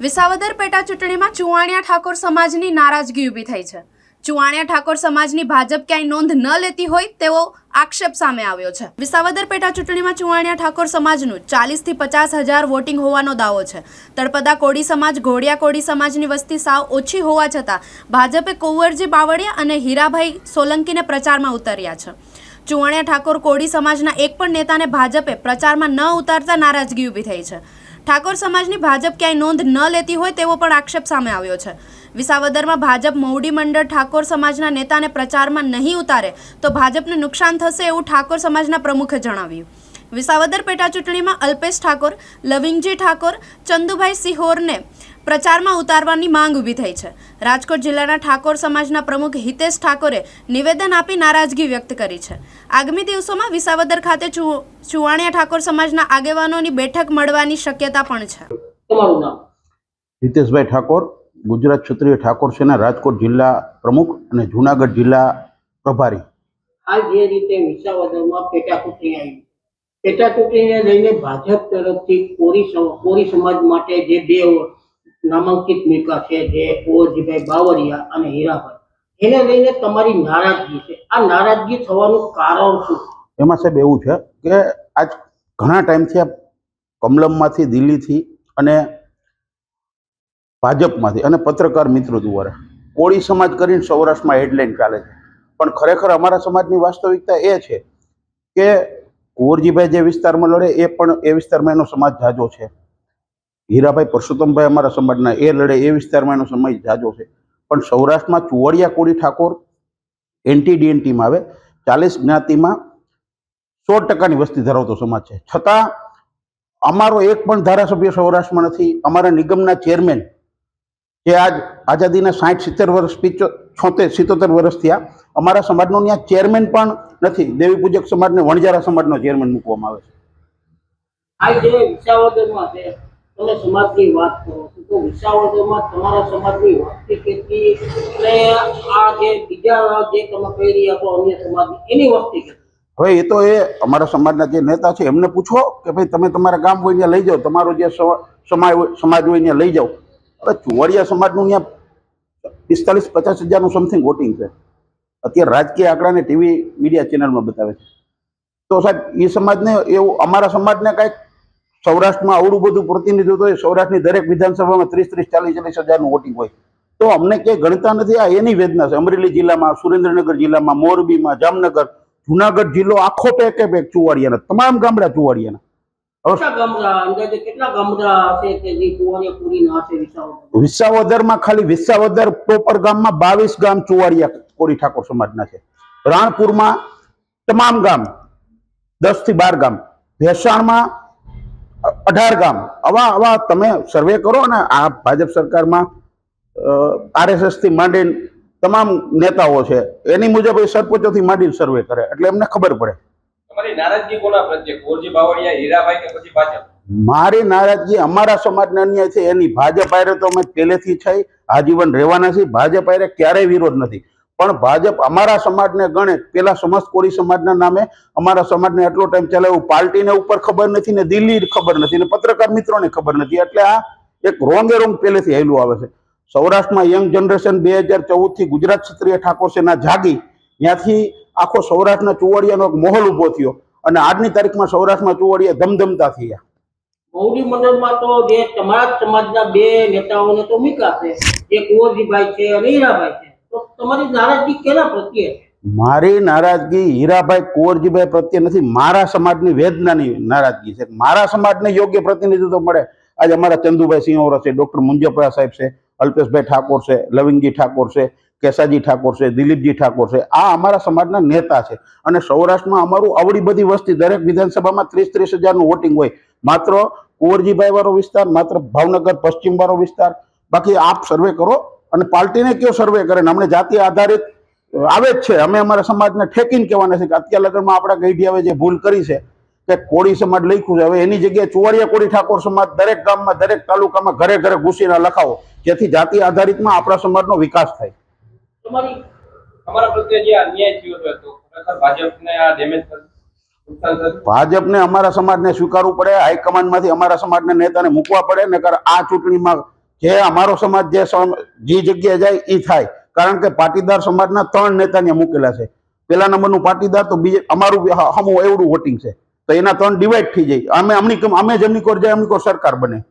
વિસાવદર પેટા ચૂંટણીમાં ચુવાણિયા ઠાકોર સમાજની નારાજગી ઊભી થઈ છે. ચુવાણિયા ઠાકોર સમાજની ભાજપ ક્યાંય નોંધ ન લેતી હોય તેવો આક્ષેપ સામે આવ્યો છે. વિસાવદર પેટા ચૂંટણીમાં ચુવાણિયા ઠાકોર સમાજનું ચાલીસથી પચાસ હજાર વોટિંગ હોવાનો દાવો છે. તળપદા કોડી સમાજ, ઘોડિયા કોડી સમાજની વસ્તી સાવ ઓછી હોવા છતાં ભાજપે કુંવરજી બાવળિયા અને હીરાભાઈ સોલંકીને પ્રચારમાં ઉતર્યા છે. ચુવાણિયા ઠાકોર કોડી સમાજના એક પણ નેતાને ભાજપે પ્રચારમાં ન ઉતારતા નારાજગી ઊભી થઈ છે. ઠાકોર સમાજની ભાજપ ક્યાંય નોંધ ન લેતી હોય તેવો પણ આક્ષેપ સામે આવ્યો છે. વિસાવદરમાં ભાજપ મૌડી મંડળ ઠાકોર સમાજના નેતાને પ્રચારમાં નહીં ઉતારે તો ભાજપને નુકસાન થશે એવું ઠાકોર સમાજના પ્રમુખે જણાવ્યું. વિસાવદર પેટા ચૂંટણીમાં અલ્પેશ ઠાકોર, લવિંગજી ઠાકોર, ચંદુભાઈ સિહોરને પ્રચારમાં ઉતારવાની માંગ ઊભી થઈ છે. રાજકોટ જિલ્લાના ઠાકોર સમાજના પ્રમુખ હિતેશ ઠાકોરે નિવેદન આપી નારાજગી વ્યક્ત કરી છે. આગામી દિવસોમાં વિસાવદર ખાતે ચુવાણિયા ઠાકોર સમાજના આગેવાનોની બેઠક મળવાની શક્યતા પણ છે. હિતેશભાઈ ઠાકોર ગુજરાત ક્ષત્રિય ઠાકોર સેના રાજકોટ જિલ્લા પ્રમુખ અને જુનાગઢ જિલ્લા પ્રભારી. આ જે રીતે વિસાવદરમાં પેટા ચૂંટણી આવી. પેટા ચૂંટણીને લઈને ભાજપ તરફથી કોરી કોરી સમાજ માટે જે બે નામાંકિત મીકા છે જે ઓજીભાઈ બાવરિયા અને હીરાભાઈ. એને લઈને તમારી નારાજગી છે. આ નારાજગી થવાનું કારણ શું? એમાં સાહેબ એવું છે કે આજ ઘણા ટાઈમથી આ કમલમમાંથી, દિલ્હીથી અને ભાજપમાંથી અને પત્રકાર મિત્રો દ્વારા કોળી સમાજ કરીને સૌરાષ્ટ્રમાં હેડલાઇન ચાલે છે. પણ ખરેખર અમારા સમાજની વાસ્તવિકતા એ છે કે કુંવરજીભાઈ જે વિસ્તારમાં લડે એ પણ એ વિસ્તારમાં એનો સમાજ જાજો છે. હીરાભાઈ પરસોત્તમભાઈ અમારા સમાજના એ લડે એ વિસ્તારમાં એનો સમાજ જાજો છે. પણ સૌરાષ્ટ્રમાં ચુવડિયા કોળી ઠાકોર એન્ટી ડીએનટીમાં આવે, ચાલીસ જ્ઞાતિમાં સો ટકાની વસ્તી ધરાવતો સમાજ છે. છતાં અમારો એક પણ ધારાસભ્ય સૌરાષ્ટ્રમાં નથી. અમારા નિગમના ચેરમેન જે આજ આઝાદીના સાઠ સિત્તેર વર્ષ, પિચો છોતેર, સિત્તોતેર વર્ષ થયા, અમારા સમાજનો ત્યાં ચેરમેન પણ નથી. દેવી પૂજક સમાજને વણજારા સમાજનો ચેરમેન મૂકવામાં આવે છે તમે સમાજની વાત કરો છો, તો વિસાવદરમાં તમારા સમાજની વસ્તી કેટલી અને આ જે બીજા જે તમે કહી રહ્યા છો અન્ય સમાજની, એની વસ્તી કેટલી? હવે એ તો એ અમારા સમાજના જે નેતા છે, એમને પૂછો કે ભાઈ તમે તમારા ગામ હોય ત્યાં લઈ જાઓ, તમારો જે સમાજ સમાજ હોય ત્યાં લઈ જાઓ. હવે ચુવાડિયા સમાજનું ત્યાં પિસ્તાલીસ પચાસ હજારનું સમથિંગ વોટિંગ છે. અત્યારે રાજકીય આંકડાને ટીવી મીડિયા ચેનલમાં બતાવે છે. તો સાહેબ એ સમાજને એવું, અમારા સમાજને કાંઈક સૌરાષ્ટ્રમાં આવડું બધું પ્રતિનિધિત્વ હોય સૌરાષ્ટ્રની દરેક વિધાનસભામાં ત્રીસ ત્રીસ ચાલીસ ચાલીસ હજારનું વોટિંગ હોય. તો અમને ક્યાંય ગણતા નથી આ એની વેદના છે. અમરેલી જિલ્લામાં સુરેન્દ્રનગર જિલ્લામાં મોરબીમાં જામનગર જુનાગઢ જિલ્લો આખો પેકે પેક ચુવાડિયાના તમામ ગામડા ચુવાડિયાના. વિસાવદરમાં ખાલી વિસાવદર પ્રોપર ગામમાં બાવીસ ગામ ચુવાડિયા કોળી ઠાકોર સમાજના છે. રાણપુરમાં તમામ ગામ દસથી બાર ગામ. ભેસાણમાં અઢાર ગામ. આવા આવા તમે સર્વે કરો ને આ ભાજપ સરકારમાં આરએસએસથી માંડીને તમામ નેતાઓ છે એની મુજબ એ સરપંચોથી માંડીને સર્વે કરે. એટલે એમને ખબર પડે. મારી નારાજગી અમારા સમાજના અન્યાય છે એની ભાજપ આયરે તો અમે પહેલેથી છે આજીવન રહેવાના છીએ. ભાજપ આયરે ક્યારેય વિરોધ નથી. પણ ભાજપ અમારા સમાજને ગણે, પેલા સમસ્ત કોળી સમાજના નામે અમારા સમાજને એટલો ટાઈમ ચલાવ્યું, પાર્ટીને ઉપર ખબર નથી ને દિલ્હી ખબર નથી ને પત્રકાર મિત્રોને ખબર નથી. એટલે આ એક રોંગે રોંગ પહેલેથી હેલું આવે છે. સૌરાષ્ટ્રમાં યંગ જનરેશન બે હજાર ચૌદથી ગુજરાત ક્ષત્રિય ઠાકોર સેના જાગી. ત્યાંથી આખો સૌરાષ્ટ્રના ચુવાડિયાનો એક માહોલ ઊભો થયો અને આજની તારીખમાં સૌરાષ્ટ્રમાં ચુવાડિયા ધમધમતા થયા. મૌલી મંડળમાં તો જે તમારા સમાજના બે નેતાઓને તો મૂક્યા છે. જે કુંવરજીભાઈ છે અને હીરાભાઈ છે. તમારી નારાજગી કેના પ્રત્યે? મારી નારાજગી હીરાભાઈ કુંવરજીભાઈ પ્રત્યે નથી, મારા સમાજની વેદનાની નારાજગી છે. મારા સમાજને યોગ્ય પ્રતિનિધિત્વ મળે. આજે અમારા ચંદુભાઈ સિંહોરા છે, ડોક્ટર મુંજપરા સાહેબ છે, અલ્પેશભાઈ ઠાકોર છે, લવિંગજી ઠાકોર છે, કેસાજી ઠાકોર છે, દિલીપજી ઠાકોર છે. આ અમારા સમાજના નેતા છે. અને સૌરાષ્ટ્રમાં અમારું આવડી બધી વસ્તી દરેક વિધાનસભામાં ત્રીસ ત્રીસ હજારનું વોટિંગ હોય. માત્ર કુંવરજીભાઈ વાળો વિસ્તાર, માત્ર ભાવનગર પશ્ચિમ વાળો વિસ્તાર. બાકી આપ સર્વે કરો અને પાર્ટીને કયો સર્વે કરે ને અમને જાતિ આધારિત આવે જ છે. અમે અમારા સમાજને ઠેકીને કહેવાના છે કે અત્યાર લગ્નમાં આપણા ગઈઢિયાએ જે ભૂલ કરી છે કે કોળી સમાજ લખ્યું છે. હવે એની જગ્યાએ ચુવાડિયા કોળી ઠાકોર સમાજ દરેક ગામમાં દરેક તાલુકામાં ઘરે ઘરે ઘૂસીને લખાવો જેથી જાતિ આધારિતમાં આપણા સમાજનો વિકાસ થાય. ભાજપને અમારા સમાજને સ્વીકારવું પડે હાઈકમાન્ડમાંથી અમારા સમાજના નેતાને મૂકવા પડે નકર આ ચૂંટણીમાં જે અમારો સમાજ જે જે જગ્યાએ જાય એ થાય. કારણ કે પાટીદાર સમાજના ત્રણ નેતા ત્યાં મૂકેલા છે. પેલા નંબરનું પાટીદાર તો બીજે, અમારું હમું એવડું વોટિંગ છે. તો એના ત્રણ ડિવાઈડ થઈ જાય. અમે, અમની અમે જેમની કોર જાય એમની કોર સરકાર બને.